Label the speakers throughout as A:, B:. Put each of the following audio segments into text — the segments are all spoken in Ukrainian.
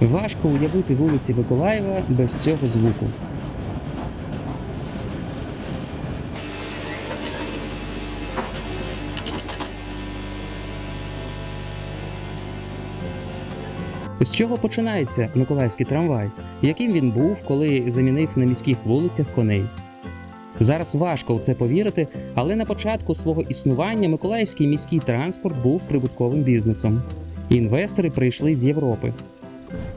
A: Важко уявити вулиці Миколаєва без цього звуку. З чого починається Миколаївський трамвай? Яким він був, коли замінив на міських вулицях коней? Зараз важко в це повірити, але на початку свого існування Миколаївський міський транспорт був прибутковим бізнесом. Інвестори прийшли з Європи.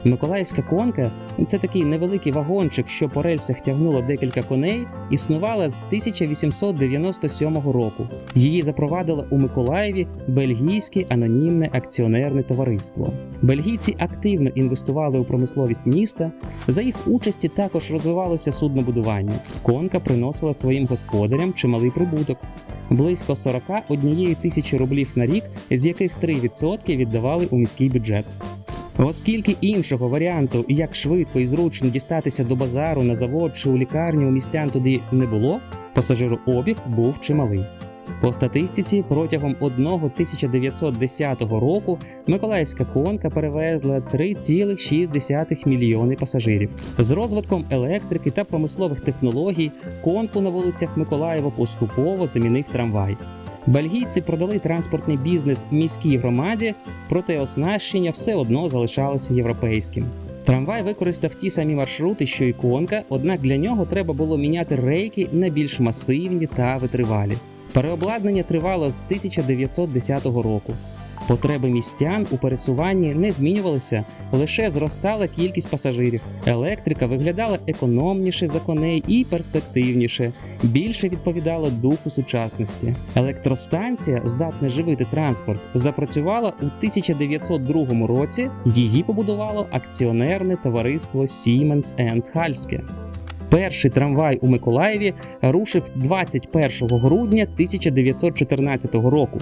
A: Миколаївська конка це такий невеликий вагончик, що по рельсах тягнуло декілька коней, існувала з 1897 року. Її запровадило у Миколаєві бельгійське анонімне акціонерне товариство. Бельгійці активно інвестували у промисловість міста. За їх участі також розвивалося суднобудування. Конка приносила своїм господарям чималий прибуток. Близько 41 тисячі рублів на рік, з яких 3% віддавали у міський бюджет. Оскільки іншого варіанту, як швидко і зручно дістатися до базару на завод чи у лікарню у містян туди не було, пасажирообіг був чималий. По статистиці, протягом одного 1910 року Миколаївська конка перевезла 3,6 мільйони пасажирів. З розвитком електрики та промислових технологій конку на вулицях Миколаєва поступово замінив трамвай. Бельгійці продали транспортний бізнес міській громаді, проте оснащення все одно залишалося європейським. Трамвай використав ті самі маршрути, що й конка, однак для нього треба було міняти рейки на більш масивні та витривалі. Переобладнання тривало з 1910 року. Потреби містян у пересуванні не змінювалися, лише зростала кількість пасажирів. Електрика виглядала економніше за коней і перспективніше, більше відповідала духу сучасності. Електростанція, здатна живити транспорт, запрацювала у 1902 році. Її побудувало акціонерне товариство Siemens Halske. Перший трамвай у Миколаєві рушив 21 грудня 1914 року.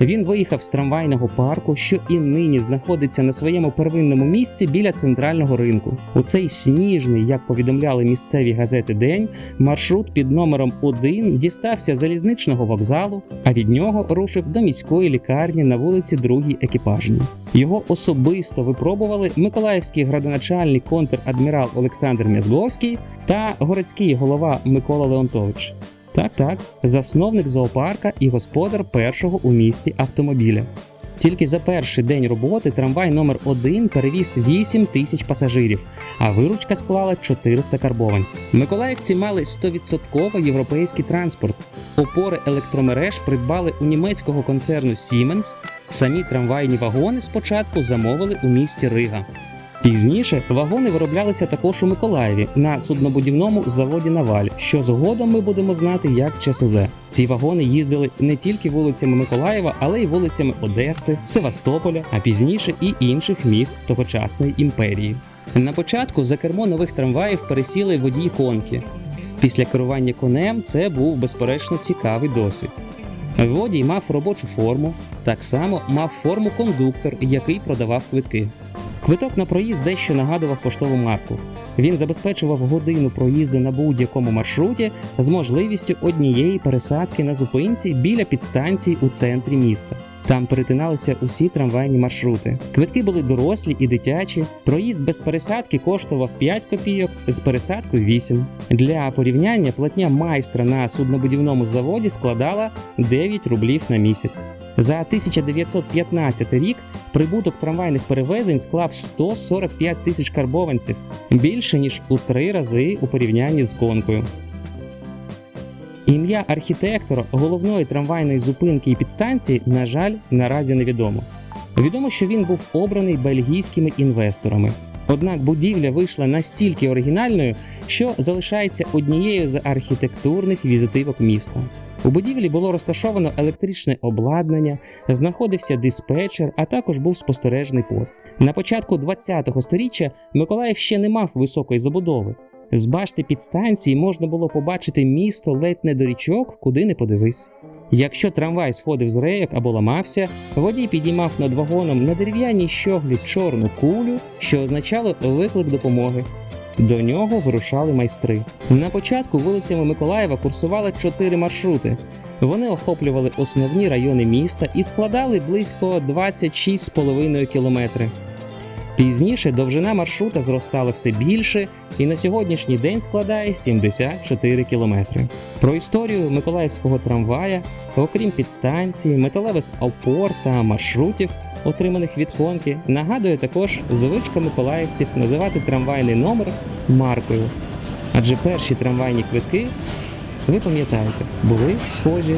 A: Він виїхав з трамвайного парку, що і нині знаходиться на своєму первинному місці біля центрального ринку. У цей сніжний, як повідомляли місцеві газети, день маршрут під номером 1 дістався залізничного вокзалу, а від нього рушив до міської лікарні на вулиці Другій екіпажній. Його особисто випробували миколаївський градоначальник контр-адмірал Олександр М'язговський та городський голова Микола Леонтович. Так, так, засновник зоопарка і господар першого у місті автомобіля. Тільки за перший день роботи трамвай номер 1 перевіз 8 тисяч пасажирів, а виручка склала 400 карбованців. Миколаївці мали 100% європейський транспорт. Опори електромереж придбали у німецького концерну Siemens. Самі трамвайні вагони спочатку замовили у місті Рига. Пізніше вагони вироблялися також у Миколаєві на суднобудівному заводі Наваль, що згодом ми будемо знати як ЧСЗ. Ці вагони їздили не тільки вулицями Миколаєва, але й вулицями Одеси, Севастополя, а пізніше і інших міст тогочасної імперії. На початку за кермо нових трамваїв пересіли водії конки. Після керування конем це був безперечно цікавий досвід. Водій мав робочу форму, так само мав форму кондуктор, який продавав квитки. Квиток на проїзд дещо нагадував поштову марку. Він забезпечував годину проїзду на будь-якому маршруті з можливістю однієї пересадки на зупинці біля підстанції у центрі міста. Там перетиналися усі трамвайні маршрути. Квитки були дорослі і дитячі. Проїзд без пересадки коштував 5 копійок, з пересадкою 8. Для порівняння платня майстра на суднобудівному заводі складала 9 рублів на місяць. За 1915 рік прибуток трамвайних перевезень склав 145 тисяч карбованців, більше ніж у три рази у порівнянні з конкою. Ім'я архітектора головної трамвайної зупинки і підстанції, на жаль, наразі невідомо. Відомо, що він був обраний бельгійськими інвесторами. Однак будівля вийшла настільки оригінальною, що залишається однією з архітектурних візитивок міста. У будівлі було розташовано електричне обладнання, знаходився диспетчер, а також був спостережний пост. На початку 20-го сторіччя Миколаїв ще не мав високої забудови. З башти підстанції можна було побачити місто ледь не до річок, куди не подивись. Якщо трамвай сходив з рейок або ламався, водій підіймав над вагоном на дерев'яній щоглі чорну кулю, що означало виклик допомоги. До нього вирушали майстри. На початку вулицями Миколаєва курсували чотири маршрути. Вони охоплювали основні райони міста і складали близько 26,5 кілометри. Пізніше довжина маршрута зростала все більше і на сьогоднішній день складає 74 кілометри. Про історію миколаївського трамвая, окрім підстанції, металевих опор та маршрутів, отриманих від конки, нагадує також звичка миколаївців називати трамвайний номер маркою. Адже перші трамвайні квитки, ви пам'ятаєте, були схожі